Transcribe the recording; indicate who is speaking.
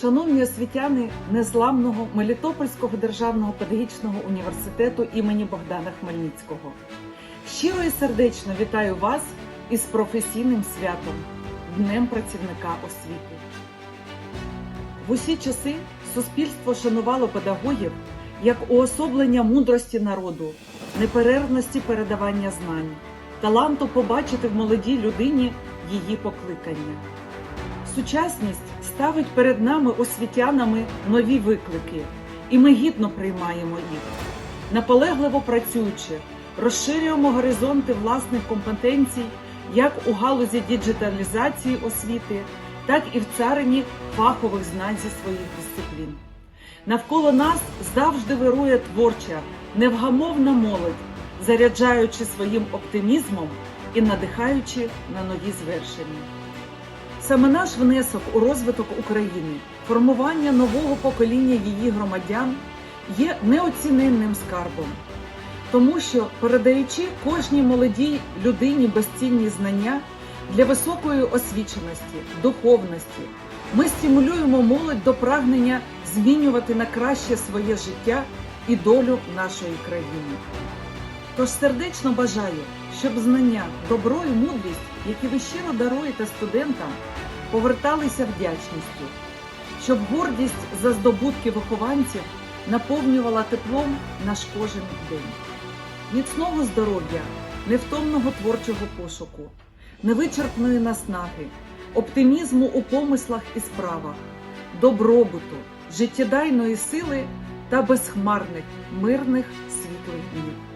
Speaker 1: Шановні освітяни незламного Мелітопольського державного педагогічного університету імені Богдана Хмельницького. Щиро і сердечно вітаю вас із професійним святом Днем працівника освіти. В усі часи суспільство шанувало педагогів як уособлення мудрості народу, неперервності передавання знань, таланту побачити в молодій людині її покликання. Сучасність ставить перед нами освітянами нові виклики, і ми гідно приймаємо їх. Наполегливо працюючи, розширюємо горизонти власних компетенцій як у галузі діджиталізації освіти, так і в царині фахових знань зі своїх дисциплін. Навколо нас завжди вирує творча, невгамовна молодь, заряджаючи своїм оптимізмом і надихаючи на нові звершення. Саме наш внесок у розвиток України, формування нового покоління її громадян є неоціненним скарбом, тому що передаючи кожній молодій людині безцінні знання для високої освіченості, духовності, ми стимулюємо молодь до прагнення змінювати на краще своє життя і долю нашої країни. Тож сердечно бажаю, щоб знання, добро і мудрість, які ви щиро даруєте студентам, поверталися вдячністю, щоб гордість за здобутки вихованців наповнювала теплом наш кожен день. Міцного здоров'я, невтомного творчого пошуку, невичерпної наснаги, оптимізму у помислах і справах, добробуту, життєдайної сили та безхмарних, мирних світлих днів.